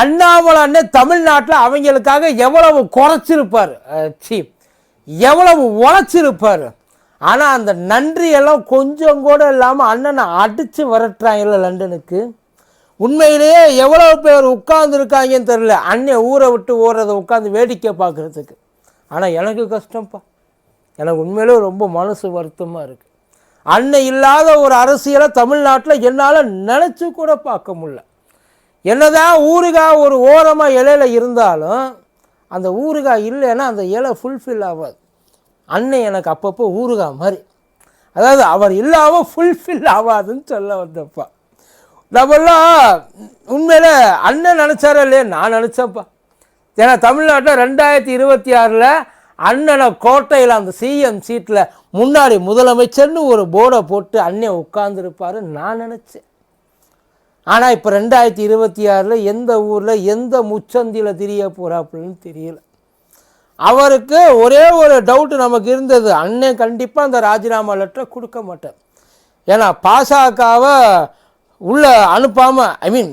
அண்ணாமலை தமிழ்நாட்டில் அவங்களுக்காக எவ்வளவு குறைச்சிருப்பார். சி எவ்வளவு உழைச்சிருப்பார். ஆனால் அந்த நன்றியெல்லாம் கொஞ்சம் கூட இல்லாமல் அண்ணனை அடித்து விரட்டுறாங்கல்ல லண்டனுக்கு. உண்மையிலேயே எவ்வளோ பேர் உட்காந்துருக்காங்கன்னு தெரில அண்ணன் ஊரை விட்டு ஓடுறதை உட்காந்து வேடிக்கை பார்க்குறதுக்கு. ஆனால் எனக்கு கஷ்டம்ப்பா. எனக்கு உண்மையிலே ரொம்ப மனசு வருத்தமாக இருக்குது அண்ணன் இல்லாத ஒரு அரசியலை தமிழ்நாட்டில் என்னால் நினச்சி கூட பார்க்க முடியல. என்னதான் ஊறுகாய் ஒரு ஓரமாக இலையில இருந்தாலும் அந்த ஊறுகாய் இல்லைன்னா அந்த இலை ஃபுல்ஃபில் ஆகாது. அண்ணன் எனக்கு அப்பப்போ ஊறுகாய் மாதிரி. அதாவது அவர் இல்லாமல் ஃபுல்ஃபில் ஆகாதுன்னு சொல்ல வந்தப்பா. நம்மெல்லாம் உண்மையில் அண்ணன் நினச்சாரா இல்லையே? நான் நினச்சேன்ப்பா. ஏன்னா தமிழ்நாட்டில் ரெண்டாயிரத்தி இருபத்தி ஆறில் அண்ணனை கோட்டையில் அந்த சிஎம் சீட்டில் முன்னாடி முதலமைச்சர்னு ஒரு போர்டை போட்டு அண்ணன் உட்காந்துருப்பாரு நான் நினச்சேன். ஆனால் இப்போ ரெண்டாயிரத்தி இருபத்தி ஆறில் எந்த ஊரில் எந்த முச்சந்தியில் திரிய போகிறாப்புலன்னு தெரியல. அவருக்கு ஒரே ஒரு டவுட்டு நமக்கு இருந்தது. அண்ணன் கண்டிப்பாக அந்த ராஜினாமா லெட்டரை கொடுக்க மாட்டேன் ஏன்னா பாசகவை உள்ளே அனுப்பாமல் ஐ மீன்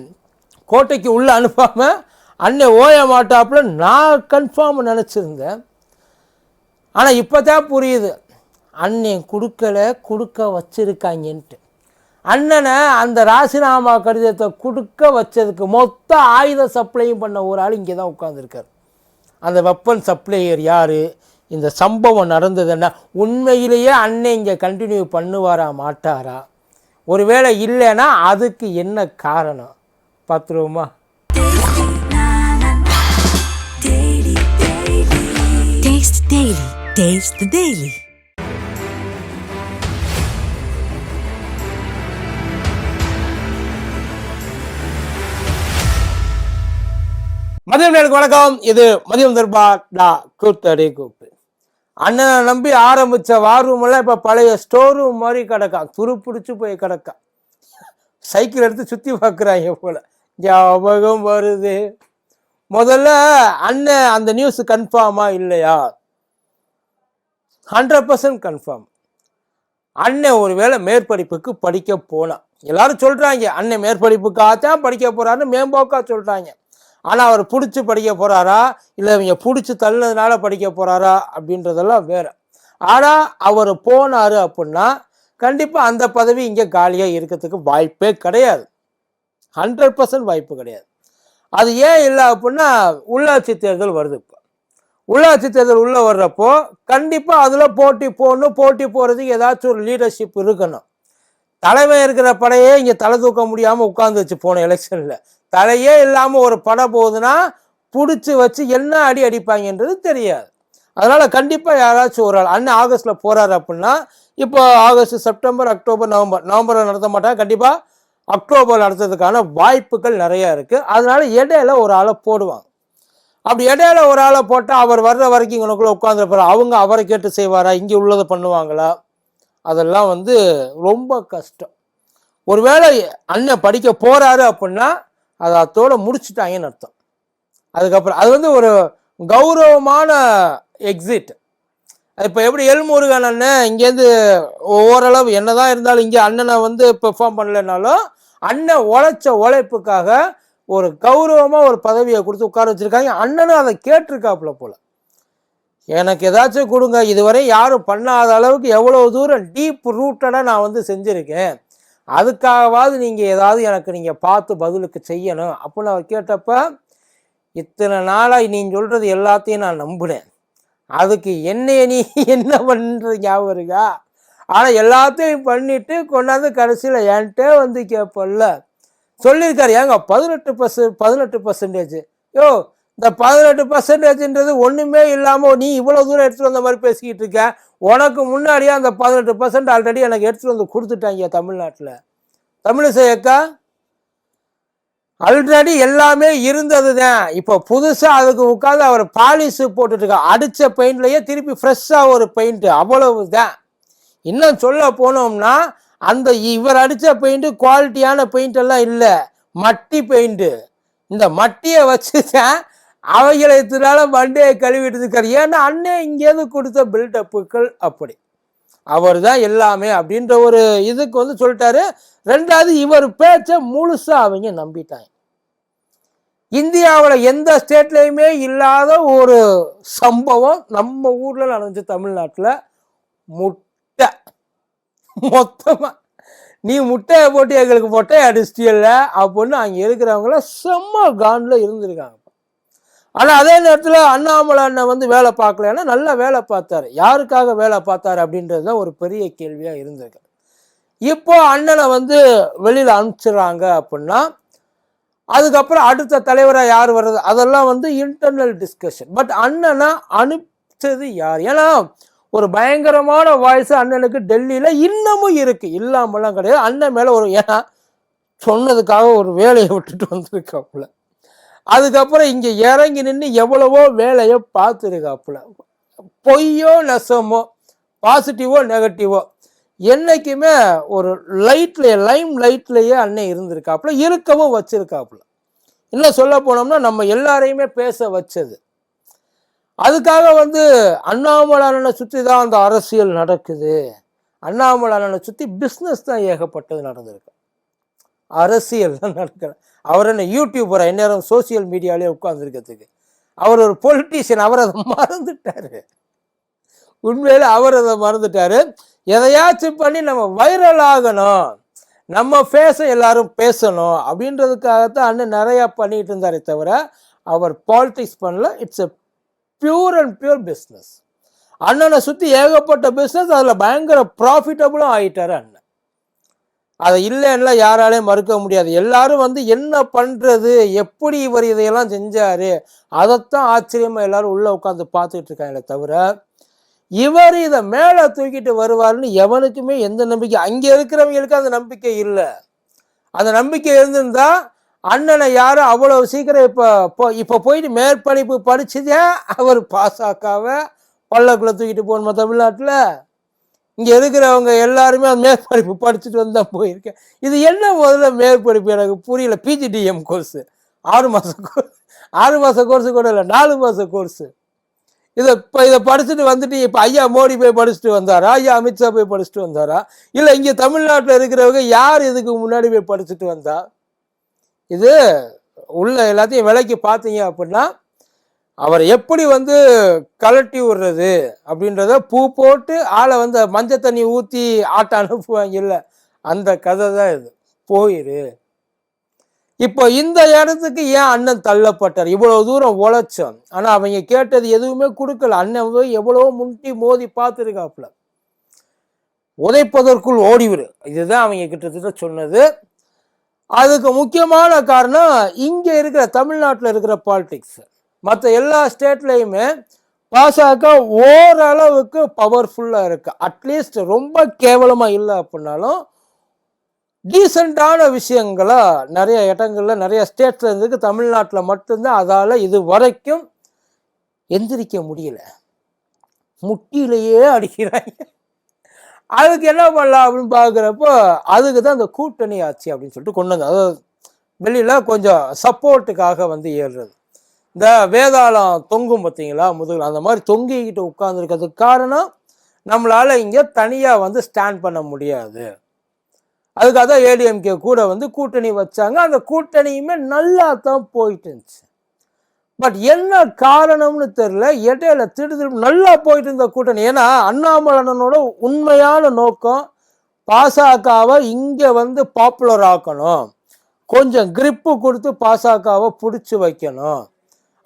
கோட்டைக்கு உள்ளே அனுப்பாமல் அண்ணன் ஓய மாட்டாப்புல நான் கன்ஃபார்ம் நினச்சிருந்தேன். ஆனால் இப்போ தான் புரியுது. அண்ணன் கொடுக்கல கொடுக்க வச்சுருக்காங்கன்ட்டு. அண்ணனை அந்த ராசினாமா கடிதத்தை கொடுக்க வச்சதுக்கு மொத்த ஆயுத சப்ளையும் பண்ண ஒரு ஆள் இங்கே தான் உட்காந்துருக்கார் அந்த வெப்பன் சப்ளையர் யார்? இந்த சம்பவம் நடந்ததுன்னா உண்மையிலேயே அண்ணன் இங்கே கண்டினியூ பண்ணுவாரா மாட்டாரா? ஒருவேளை இல்லைன்னா அதுக்கு என்ன காரணம்? பார்த்துருவோமா? Taste மதியம் நேருக்கு வணக்கம். இது மதியம் தர்பா டா கூத்தடி கூப்பு அண்ணனை நம்பி ஆரம்பிச்ச வார் எல்லாம் இப்ப பழைய ஸ்டோர் ரூம் மாதிரி கிடக்கான் துரு பிடிச்சு போய் கிடக்கான் சைக்கிள் எடுத்து சுத்தி பார்க்குறாங்க போல. ஞாபகம் வருது. முதல்ல அண்ணன் அந்த நியூஸ் கன்ஃபார்மா இல்லையா? ஹண்ட்ரட் பர்சன்ட் கன்ஃபார்ம் அண்ணன் ஒருவேளை மேற்படிப்புக்கு படிக்க போனான். எல்லாரும் சொல்றாங்க அண்ணன் மேற்படிப்புக்காகத்தான் படிக்க போகிறான்னு மேம்போக்கா சொல்றாங்க. ஆனால் அவர் பிடிச்சி படிக்க போகிறாரா இல்லை இவங்க பிடிச்சி தள்ளினதுனால படிக்க போகிறாரா அப்படின்றதெல்லாம் வேற. ஆனால் அவர் போனார் அப்படின்னா கண்டிப்பாக அந்த பதவி இங்கே காலியாக இருக்கிறதுக்கு வாய்ப்பே கிடையாது. ஹண்ட்ரட் பர்சன்ட் வாய்ப்பு கிடையாது. அது ஏன் இல்லை அப்படின்னா உள்ளாட்சி தேர்தல் வருது இப்போ. உள்ளாட்சி தேர்தல் உள்ளே வர்றப்போ கண்டிப்பாக அதில் போட்டி போடணும் போட்டி போகிறதுக்கு ஏதாச்சும் ஒரு லீடர்ஷிப் இருக்கணும். தலைமை இருக்கிற படையே இங்கே தலை தூக்க முடியாமல் உட்காந்து வச்சு போன எலெக்ஷனில் தலையே இல்லாமல் ஒரு படம் போகுதுன்னா பிடிச்சி வச்சு என்ன அடி அடிப்பாங்கன்றது தெரியாது. அதனால் கண்டிப்பாக யாராச்சும் ஒரு ஆள் அண்ணன் ஆகஸ்ட்டில் போகிறாரு அப்படின்னா இப்போ ஆகஸ்ட் செப்டம்பர் அக்டோபர் நவம்பர் நவம்பரில் நடத்த மாட்டாங்க. கண்டிப்பாக அக்டோபர் நடத்துறதுக்கான வாய்ப்புகள் நிறையா இருக்குது அதனால இடையில ஒரு ஆளை போடுவாங்க. அப்படி இடையில ஒரு ஆளை போட்டால் அவர் வர்ற வரைக்கும் இவனுக்குள்ள உட்காந்துருப்பாரு அவங்க அவரை கேட்டு செய்வாரா? இங்கே உள்ளதை பண்ணுவாங்களா? அதெல்லாம் வந்து ரொம்ப கஷ்டம். ஒருவேளை அண்ணன் படிக்க போகிறாரு அப்படின்னா அதை அத்தோட முடிச்சுட்டாங்கன்னு அர்த்தம். அதுக்கப்புறம் அது வந்து ஒரு கௌரவமான எக்ஸிட் இப்போ எப்படி எல்முருகன் அண்ணன் இங்கேருந்து ஓரளவு என்னதான் இருந்தாலும் இங்கே அண்ணனை வந்து பெர்ஃபார்ம் பண்ணலைனாலும் அண்ணன் உழைச்ச உழைப்புக்காக ஒரு கௌரவமாக ஒரு பதவியை கொடுத்து உட்கார வச்சிருக்காங்க. அண்ணனும் அதை கேட்டிருக்காப்புல போல். எனக்கு ஏதாச்சும் கொடுங்க இதுவரை யாரும் பண்ணாத அளவுக்கு எவ்வளோ தூரம் டீப் ரூட்டடாக நான் வந்து செஞ்சுருக்கேன். அதுக்காகவாவது நீங்கள் ஏதாவது எனக்கு நீங்கள் பார்த்து பதிலுக்கு செய்யணும் அப்படின்னு அவர் கேட்டப்ப இத்தனை நாளாக நீ சொல்கிறது எல்லாத்தையும் நான் நம்பினேன். அதுக்கு என்னைய நீ என்ன பண்ணுறது ஞாபகம் இருக்கா? ஆனால் எல்லாத்தையும் பண்ணிவிட்டு கொண்டாந்து கடைசியில் என்கிட்ட வந்து கேட்பல்ல சொல்லியிருக்காரு. ஏங்க பதினெட்டு பர்சன்ட் பதினெட்டு பர்சன்டேஜ் யோ இந்த பதினெட்டு பர்சன்டேஜ்ன்றது ஒன்றுமே இல்லாமல் நீ இவ்வளோ தூரம் எடுத்துகிட்டு வந்த மாதிரி பேசிக்கிட்டு இருக்க. உனக்கு முன்னாடியே அந்த பதினெட்டு பர்சன்ட் ஆல்ரெடி எனக்கு எடுத்துகிட்டு வந்து கொடுத்துட்டாங்க தமிழ்நாட்டில். தமிழிசை அக்கா ஆல்ரெடி எல்லாமே இருந்தது தான் இப்போ புதுசாக அதுக்கு உட்காந்து அவர் பாலிஷ் போட்டுட்ருக்கா அடித்த பெயிண்ட்லேயே திருப்பி ஃப்ரெஷ்ஷாக ஒரு பெயிண்ட்டு அவ்வளவு தான் இன்னும் சொல்ல போனோம்னா அந்த இவர் அடித்த பெயிண்ட்டு குவாலிட்டியான பெயிண்ட் எல்லாம் இல்லை. மட்டி பெயிண்ட்டு இந்த மட்டியை வச்சு தான் அவைகளை இதனால மண்டையை கழுவிட்டு இருக்காரு. ஏன்னா அண்ணன் இங்கேருந்து கொடுத்த பில்டப்புகள் அப்படி. அவர் தான் எல்லாமே அப்படின்ற ஒரு இதுக்கு வந்து சொல்லிட்டாரு. ரெண்டாவது இவர் பேச்சை முழுசாக அவங்க நம்பிட்டாங்க. இந்தியாவில் எந்த ஸ்டேட்லேயுமே இல்லாத ஒரு சம்பவம் நம்ம ஊரில் நடந்துச்சு தமிழ்நாட்டில். முட்டை. மொத்தமாக நீ முட்டையை போட்டு எங்களுக்கு மொட்டையை அடிச்சிட்டியல்ல அப்படின்னு அங்கே இருக்கிறவங்கள செம்ம காண்டில் இருந்திருக்காங்க. ஆனால் அதே நேரத்தில் அண்ணாமலை அண்ணன் வந்து வேலை பார்க்கலன்னா நல்லா வேலை பார்த்தாரு. யாருக்காக வேலை பார்த்தாரு அப்படின்றது தான் ஒரு பெரிய கேள்வியாக இருந்திருக்கு. இப்போ அண்ணனை வந்து வெளியில் அனுப்பிச்சிடுறாங்க அப்படின்னா அதுக்கப்புறம் அடுத்த தலைவராக யார் வர்றது? அதெல்லாம் வந்து இன்டர்னல் டிஸ்கஷன் பட் அண்ணனை அனுப்பிச்சது யார்? ஏன்னா ஒரு பயங்கரமான வாய்ஸ் அண்ணனுக்கு டெல்லியில் இன்னமும் இருக்குது இல்லாமலாம் கிடையாது. அண்ணன் மேலே ஒரு ஏன்னா சொன்னதுக்காக ஒரு வேலையை விட்டுட்டு வந்திருக்காப்புல. அதுக்கப்புறம் இங்கே இறங்கி நின்று எவ்வளவோ வேலையை பார்த்துருக்காப்புல. பொய்யோ நெசமோ பாசிட்டிவோ நெகட்டிவோ என்னைக்குமே ஒரு லைட்ல லைம் லைட்லேயே அண்ணன் இருந்திருக்காப்புல இருக்கவும் வச்சிருக்காப்புல. இன்னும் சொல்ல போனோம்னா நம்ம எல்லாரையுமே பேச வச்சது. அதுக்காக வந்து அண்ணாமலையனை சுற்றி தான் அந்த அரசியல் நடக்குது. அண்ணாமலையனை சுற்றி பிஸ்னஸ் தான் ஏகப்பட்டது நடந்திருக்கு. அரசியல் தான் நடக்கல அவர் என்ன யூடியூபரா எந்நேரம் சோசியல் மீடியாவிலே உட்காந்துருக்கிறதுக்கு அவர் ஒரு பொலிட்டீஷியன் அவர் அதை மறந்துட்டாரு. உண்மையில் அவர் அதை மறந்துட்டார். எதையாச்சும் பண்ணி நம்ம வைரல் ஆகணும். நம்ம ஃபேஸை எல்லாரும் பேசணும். அப்படின்றதுக்காகத்தான் அண்ணன் நிறையா பண்ணிட்டு இருந்தாரே தவிர அவர் பாலிடிக்ஸ் பண்ணல. It's a pure and pure business அண்ணனை சுற்றி ஏகப்பட்ட பிஸ்னஸ் அதில் பயங்கர ப்ராஃபிட்டபுளும் ஆகிட்டார் அண்ணன். அதை இல்லைன்னா யாராலையும் மறுக்க முடியாது. எல்லாரும் வந்து என்ன பண்ணுறது எப்படி இவர் இதையெல்லாம் செஞ்சார்? அதைத்தான் ஆச்சரியமாக எல்லாரும் உள்ளே உட்காந்து பார்த்துக்கிட்டு இருக்காங்களே தவிர இவர் இதை மேலே தூக்கிட்டு வருவாருன்னு எவனுக்குமே எந்த நம்பிக்கை அங்கே இருக்கிறவங்களுக்கு அந்த நம்பிக்கை இல்லை. அந்த நம்பிக்கை இருந்திருந்தா அண்ணனை யாரும் அவ்வளோ சீக்கிரம் இப்போ இப்போ போயிட்டு மேற்படிப்பு படிச்சதே அவர் பாசாக்காவை பல்லக்குள்ளே தூக்கிட்டு போகணுமா தமிழ்நாட்டில்? இங்கே இருக்கிறவங்க எல்லாருமே அந்த மேற்படிப்பு படிச்சுட்டு வந்தால் போயிருக்கேன். இது என்ன முதல்ல மேற்படிப்பு? எனக்கு புரியல. பிஜிடிஎம் கோர்ஸு ஆறு மாதம் கோர்ஸ் ஆறு மாத கோர்ஸு கூட இல்லை. நாலு மாத கோர்ஸு இதை இப்போ இதை படிச்சுட்டு வந்துட்டு இப்போ ஐயா மோடி போய் படிச்சுட்டு வந்தாரா? ஐயா அமித்ஷா போய் படிச்சுட்டு வந்தாரா? இல்லை இங்கே தமிழ்நாட்டில் இருக்கிறவங்க யார் இதுக்கு முன்னாடி போய் படிச்சுட்டு வந்தா? இது உள்ள எல்லாத்தையும் விலைக்கு பார்த்தீங்க அப்படின்னா அவரை எப்படி வந்து கலட்டி விடுறது அப்படின்றத பூ போட்டு ஆளை வந்து மஞ்சள் தண்ணி ஊற்றி ஆட்டை அனுப்புவாங்க இல்லை அந்த கதை தான் இது. போயிரு. இப்போ இந்த இடத்துக்கு ஏன் அண்ணன் தள்ளப்பட்டார்? இவ்வளோ தூரம் உழைச்சோம். ஆனால் அவங்க கேட்டது எதுவுமே கொடுக்கல. அண்ணன் போய் எவ்வளவோ முன்ட்டி மோதி பார்த்துருக்காப்புல. உதைப்பதற்குள் ஓடிவிடு. இதுதான் அவங்க கிட்டத்தட்ட சொன்னது. அதுக்கு முக்கியமான காரணம் இங்கே இருக்கிற தமிழ்நாட்டில் இருக்கிற பாலிடிக்ஸ் மற்ற எல்லா ஸ்டேட்லையுமே பாசக ஓரளவுக்கு பவர்ஃபுல்லாக இருக்குது அட்லீஸ்ட் ரொம்ப கேவலமாக இல்லை அப்படின்னாலும் டீசெண்டான விஷயங்களை நிறைய இடங்கள்ல நிறைய ஸ்டேட்ஸில் இருந்துக்கு தமிழ்நாட்டில் மட்டும்தான் அதால் இது வரைக்கும் எந்திரிக்க முடியல. முட்டியிலேயே அடிக்கிறாங்க. அதுக்கு என்ன பண்ணலாம் அப்படின்னு பார்க்குறப்போ அதுக்கு தான் இந்த கூட்டணி ஆட்சி அப்படின்னு சொல்லிட்டு கொண்டு வந்தோம் அதாவது வெளியில் கொஞ்சம் சப்போர்ட்டுக்காக வந்து ஏறுறது. இந்த வேதாளம் தொங்கும் பார்த்தீங்களா? முதுகில். அந்த மாதிரி தொங்கிக்கிட்டு உட்காந்துருக்கிறதுக்கு காரணம் நம்மளால் இங்கே தனியாக வந்து ஸ்டாண்ட் பண்ண முடியாது. அதுக்காக தான் ஏடிஎம்கே கூட வந்து கூட்டணி வச்சாங்க. அந்த கூட்டணியுமே நல்லா தான் போயிட்டு இருந்துச்சு. பட் என்ன காரணம்னு தெரில இடையில திடு நல்லா போயிட்டு இருந்த கூட்டணி. ஏன்னா அண்ணாமலனோட உண்மையான நோக்கம் பாசகவை இங்கே வந்து பாப்புலர் ஆக்கணும். கொஞ்சம் கிரிப்பு கொடுத்து பாசகவை பிடிச்சி வைக்கணும்.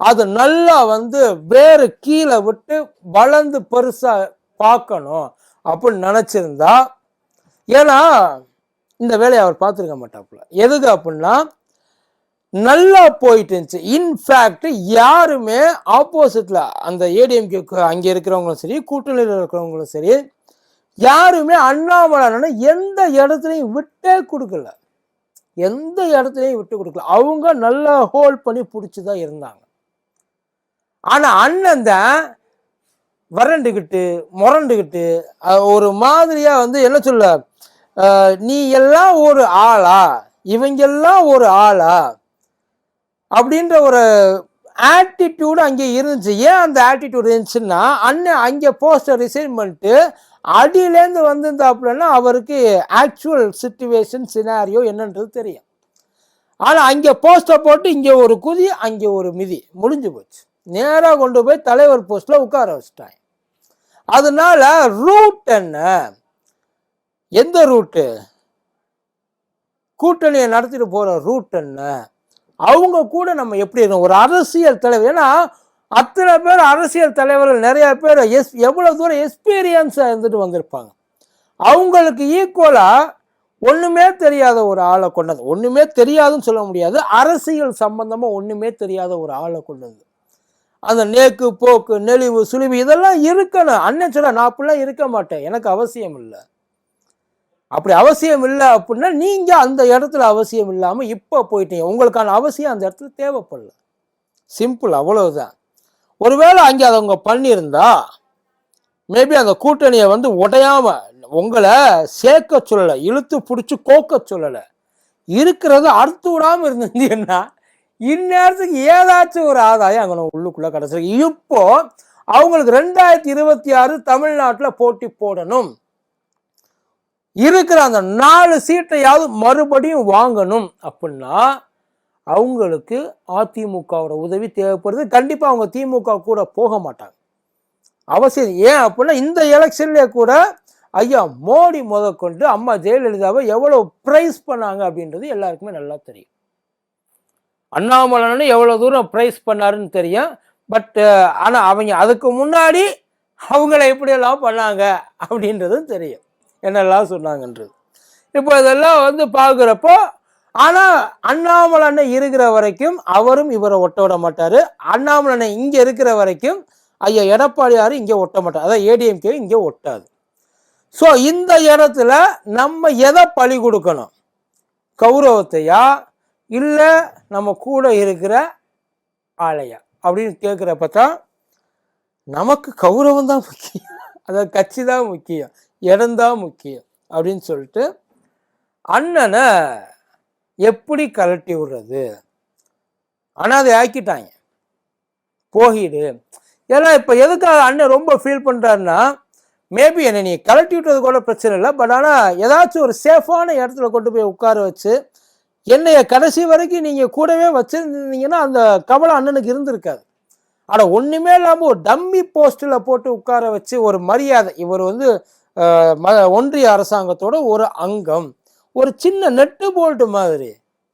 அது நல்லா வந்து வேறு கீழே விட்டு வளர்ந்து பெருசா பார்க்கணும் அப்படின்னு நினச்சிருந்தா ஏன்னா இந்த வேலையை அவர் பார்த்துருக்க மாட்டாப்புல எதுக்கு அப்படின்னா நல்லா போயிட்டு இருந்துச்சு. இன்ஃபேக்ட் யாருமே ஆப்போசிட்ல அந்த ஏடிஎம்கே அங்கே இருக்கிறவங்களும் சரி கூட்டணியில் இருக்கிறவங்களும் சரி யாருமே அண்ணாமலை எந்த இடத்துலையும் விட்டே கொடுக்கல. எந்த இடத்துலையும் விட்டு கொடுக்கல. அவங்க நல்லா ஹோல்ட் பண்ணி பிடிச்சி தான் இருந்தாங்க. ஆனால் அண்ணன் தான் வறண்டுக்கிட்டு முரண்டுக்கிட்டு ஒரு மாதிரியாக வந்து என்ன சொல்ல நீ எல்லாம் ஒரு ஆளா? இவங்கெல்லாம் ஒரு ஆளா? அப்படின்ற ஒரு ஆட்டிடியூடு அங்கே இருந்துச்சு. ஏன் அந்த ஆட்டிடியூட் இருந்துச்சுன்னா அண்ணன் அங்கே போஸ்டர் ரிசைன் பண்ணிட்டு அடியிலேருந்து வந்திருந்தாப்புலன்னா அவருக்கு ஆக்சுவல் சுச்சுவேஷன் சினாரியோ என்னன்றது தெரியும். ஆனால் அங்கே போஸ்டர் போட்டு இங்கே ஒரு குதி அங்கே ஒரு மிதி. முடிஞ்சு போச்சு. நேராக கொண்டு போய் தலைவர் போஸ்ட்டில் உட்கார வச்சுட்டாங்க. அதனால ரூட் என்ன? எந்த ரூட்டு கூட்டணியை நடத்திட்டு போகிற ரூட் என்ன? அவங்க கூட நம்ம எப்படி இருக்கணும் ஒரு அரசியல் தலைவர். ஏன்னா அத்தனை பேர் அரசியல் தலைவர்கள் நிறைய பேர் எஸ் எவ்வளோ தூரம் எக்ஸ்பீரியன்ஸாக இருந்துட்டு வந்திருப்பாங்க. அவங்களுக்கு ஈக்குவலாக ஒன்றுமே தெரியாத ஒரு ஆளை கொண்டது. ஒன்றுமே தெரியாதுன்னு சொல்ல முடியாது. அரசியல் சம்பந்தமாக ஒன்றுமே தெரியாத ஒரு ஆளை கொண்டது. அந்த நேக்கு போக்கு நெளிவு சுழிவு இதெல்லாம் இருக்கணும். அண்ணன் சொல்ல நான் அப்படிலாம் இருக்க மாட்டேன். எனக்கு அவசியம் இல்லை. அப்படி அவசியம் இல்லை அப்படின்னா நீங்கள் அந்த இடத்துல அவசியம் இல்லாமல் இப்போ போயிட்டீங்க. உங்களுக்கான அவசியம் அந்த இடத்துல தேவைப்படல. சிம்பிள் அவ்வளவுதான். ஒருவேளை அங்கே அதை அவங்க பண்ணியிருந்தா மேபி அந்த கூட்டணியை வந்து உடையாம உங்களை சேர்க்க சொல்லலை இழுத்து பிடிச்சி கோக்க சொல்லலை. இருக்கிறத அறுத்து விடாமல் இருந்தீங்கன்னா இந்நேரத்துக்கு ஏதாச்சும் ஒரு ஆதாயம் அங்கே உள்ளுக்குள்ளே கிடச்சிருக்கு. இப்போ அவங்களுக்கு ரெண்டாயிரத்தி இருபத்தி ஆறு தமிழ்நாட்டில் போட்டி போடணும். இருக்கிற அந்த நாலு சீட்டையாவது மறுபடியும் வாங்கணும் அப்படின்னா அவங்களுக்கு அதிமுகவோட உதவி தேவைப்படுது. கண்டிப்பாக அவங்க திமுக கூட போக மாட்டாங்க. அவசியம் ஏன் அப்படின்னா இந்த எலெக்ஷன்லேயே கூட ஐயா மோடி முதற்கொண்டு அம்மா ஜெயலலிதாவை எவ்வளோ ப்ரைஸ் பண்ணாங்க அப்படின்றது எல்லாருக்குமே நல்லா தெரியும். அண்ணாமலைன்னு எவ்வளோ தூரம் ப்ரைஸ் பண்ணாருன்னு தெரியும். பட் ஆனால் அவங்க அதுக்கு முன்னாடி அவங்கள எப்படியெல்லாம் பண்ணாங்க அப்படின்றதும் தெரியும். என்னெல்லாம் சொன்னாங்கன்றது. இப்போ இதெல்லாம் வந்து பார்க்குறப்போ ஆனால் அண்ணாமலனை இருக்கிற வரைக்கும் அவரும் இவரை ஒட்ட விட மாட்டார். அண்ணாமலனை இங்கே இருக்கிற வரைக்கும் ஐயா எடப்பாடியார் இங்கே ஒட்ட மாட்டார். அதான் ஏடிஎம்கே இங்கே ஒட்டாது. ஸோ இந்த இடத்துல நம்ம எதை பழி கொடுக்கணும்? கௌரவத்தையா இல்லை நம்ம கூட இருக்கிற ஆலையா அப்படின்னு கேட்குறப்ப தான் நமக்கு கௌரவம் தான் முக்கியம். அதாவது கட்சி தான் முக்கியம் இடம்தான் முக்கியம் அப்படின்னு சொல்லிட்டு அண்ணனை எப்படி கலட்டி விடுறது? ஆனால் அதை ஆக்கிட்டாங்க. போகிடு. ஏன்னா இப்போ எதுக்காக அண்ணன் ரொம்ப ஃபீல் பண்ணுறாருன்னா மேபி என்னை நீ கலட்டி விட்டது கூட பிரச்சனை இல்லை பட் ஆனால் ஏதாச்சும் ஒரு சேஃபான இடத்துல கொண்டு போய் உட்கார வச்சு என்னைய கடைசி வரைக்கும் நீங்கள் கூடவே வச்சுருந்தீங்கன்னா அந்த கவலை அண்ணனுக்கு இருந்திருக்காது. ஆனால் ஒன்றுமே இல்லாமல் ஒரு டம்மி போஸ்ட்டில் போட்டு உட்கார வச்சு ஒரு மரியாதை. இவர் வந்து ம ஒன்றிய அரசாங்கத்தோட ஒரு அங்கம். ஒரு சின்ன நெட்டு போல்ட்டு மாதிரி.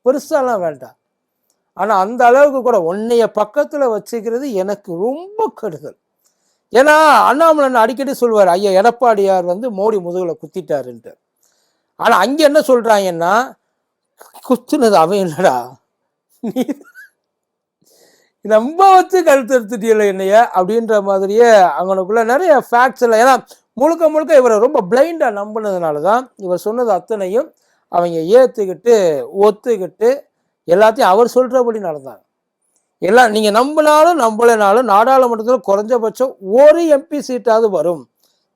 பெருசாலாம் வேண்டாம். ஆனால் அந்த அளவுக்கு கூட உன்னைய பக்கத்தில் வச்சுக்கிறது எனக்கு ரொம்ப கெடுதல். ஏன்னா அண்ணாமலை அடிக்கடி சொல்வார் ஐயா எடப்பாடியார் வந்து மோடி முதுகில் குத்திட்டாருன்ட்டு. ஆனால் அங்கே என்ன சொல்கிறாங்கன்னா குத்துனது அவன் இல்லடா. நீ ரொம்ப வச்சு கழுத்து எடுத்துட்டீங்கள என்னைய அப்படின்ற மாதிரியே அவங்களுக்குள்ள நிறைய ஃபேக்ட்ஸ் இல்லை ஏன்னா முழுக்க முழுக்க இவரை ரொம்ப பிளைண்டாக நம்பினதுனால தான் இவர் சொன்னது அத்தனையும் அவங்க ஏற்றுக்கிட்டு ஒத்துக்கிட்டு எல்லாத்தையும் அவர் சொல்கிறபடி நடந்தாங்க. எல்லாம் நீங்கள் நம்பினாலும் நம்பலைனாலும் நாடாளுமன்றத்தில் குறைஞ்சபட்சம் ஒரு எம்பி சீட்டாவது வரும்.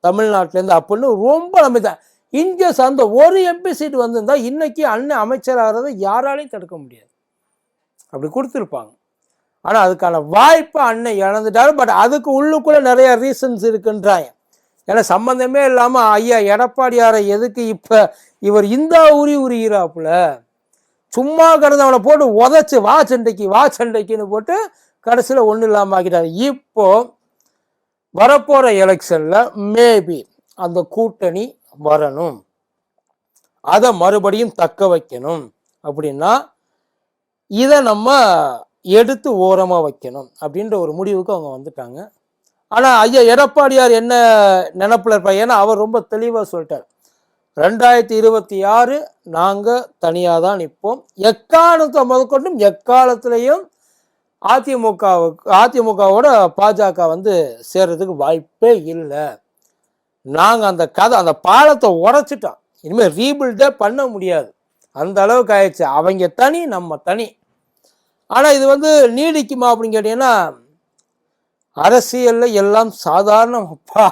தமிழ்நாட்டிலேருந்து அப்படின்னு ரொம்ப நம்பிதான். இங்கே அந்த ஒரு எம்பி சீட் வந்திருந்தால் இன்றைக்கி அண்ணன் அமைச்சராகிறத யாராலையும் தடுக்க முடியாது. அப்படி கொடுத்துருப்பாங்க. ஆனால் அதுக்கான வாய்ப்பை அண்ணன் இழந்துட்டாரு. பட் அதுக்கு உள்ளுக்குள்ளே நிறைய ரீசன்ஸ் இருக்குன்றாங்க. ஏன்னா சம்மந்தமே இல்லாமல் ஐயா எடப்பாடியாரை எதுக்கு இப்போ இவர் இந்த உரி உரிகிறாப்புல சும்மா கிடந்தவனை போட்டு உதச்சி வா சண்டைக்கு வா சண்டைக்குன்னு போட்டு கடைசியில் ஒன்றும் இல்லாமல் ஆக்கிட்டார். இப்போது வரப்போகிற எலெக்ஷனில் மேபி அந்த கூட்டணி வரணும். அதை மறுபடியும் தக்க வைக்கணும். அப்படின்னா இதை நம்ம எடுத்து ஓரமாக வைக்கணும் அப்படின்ற ஒரு முடிவுக்கு அவங்க வந்துட்டாங்க. ஆனால் ஐயா எடப்பாடியார் என்ன நினப்பில் இருப்பார்? ஏன்னா அவர் ரொம்ப தெளிவாக சொல்லிட்டார். ரெண்டாயிரத்தி இருபத்தி ஆறு நாங்கள் தனியாக தான் நிற்போம். எக்காலத்தை முதற்கொண்டும் எக்காலத்திலையும் அதிமுகவுக்கு அதிமுகவோட பாஜக வந்து சேர்றதுக்கு வாய்ப்பே இல்லை. நாங்கள் அந்த கதை அந்த பாலத்தை உடச்சிட்டோம். இனிமேல் ரீபில்டே பண்ண முடியாது. அந்த அளவுக்கு ஆயிடுச்சு. அவங்க தனி நம்ம தனி. ஆனால் இது வந்து நீடிக்குமா அப்படின்னு கேட்டிங்கன்னா அரசியலில் எல்லாம் சாதாரணப்பா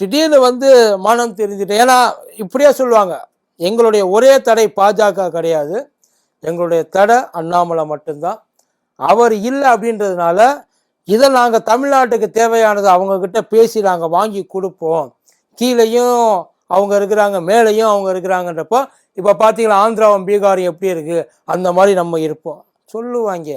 திடீர்னு வந்து மனம் தெரிஞ்சுட்டு ஏன்னா இப்படியே சொல்லுவாங்க. எங்களுடைய ஒரே தடை பாஜக கிடையாது. எங்களுடைய தடை அண்ணாமலை மட்டும்தான். அவர் இல்லை அப்படின்றதுனால இதை நாங்கள் தமிழ்நாட்டுக்கு தேவையானது அவங்கக்கிட்ட பேசி நாங்கள் வாங்கி கொடுப்போம். கீழேயும் அவங்க இருக்கிறாங்க மேலேயும் அவங்க இருக்கிறாங்கன்றப்போ இப்போ பார்த்தீங்களா ஆந்திராவும் பீகாரும் எப்படி இருக்குது அந்த மாதிரி நம்ம இருப்போம். சொல்லுவாங்க.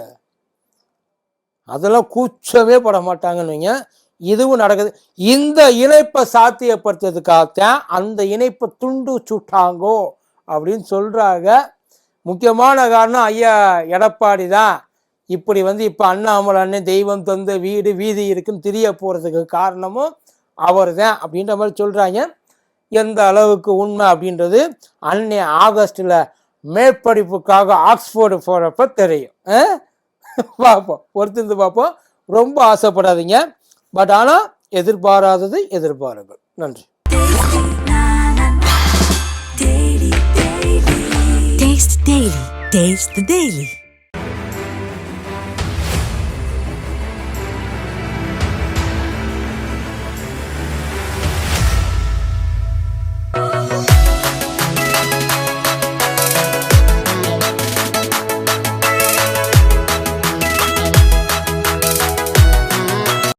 அதெல்லாம் கூச்சமே பட மாட்டாங்கன்னு இதுவும் நடக்குது. இந்த இணைப்பை சாத்தியப்படுத்துறதுக்காகத்தான் அந்த இணைப்பை துண்டு சுட்டாங்கோ அப்படின்னு சொல்கிறாங்க முக்கியமான காரணம் ஐயா எடப்பாடி தான். இப்படி வந்து இப்போ அண்ணாமலை அண்ணன் தெய்வம் தந்த வீடு வீதி இருக்குன்னு தெரிய போகிறதுக்கு காரணமும் அவர் தான் அப்படின்ற மாதிரி சொல்கிறாங்க எந்த அளவுக்கு உண்மை அப்படின்றது அன்னை ஆகஸ்டில் மேற்படிப்புக்காக ஆக்ஸ்போர்டு போகிறப்ப தெரியும். பார்ப்போம். பொறுத்திருந்து பார்ப்போம். ரொம்ப ஆசைப்படாதீங்க. பட் ஆனால் எதிர்பாராதது எதிர்பாருங்கள். நன்றி. Taste Daily. Taste the Daily.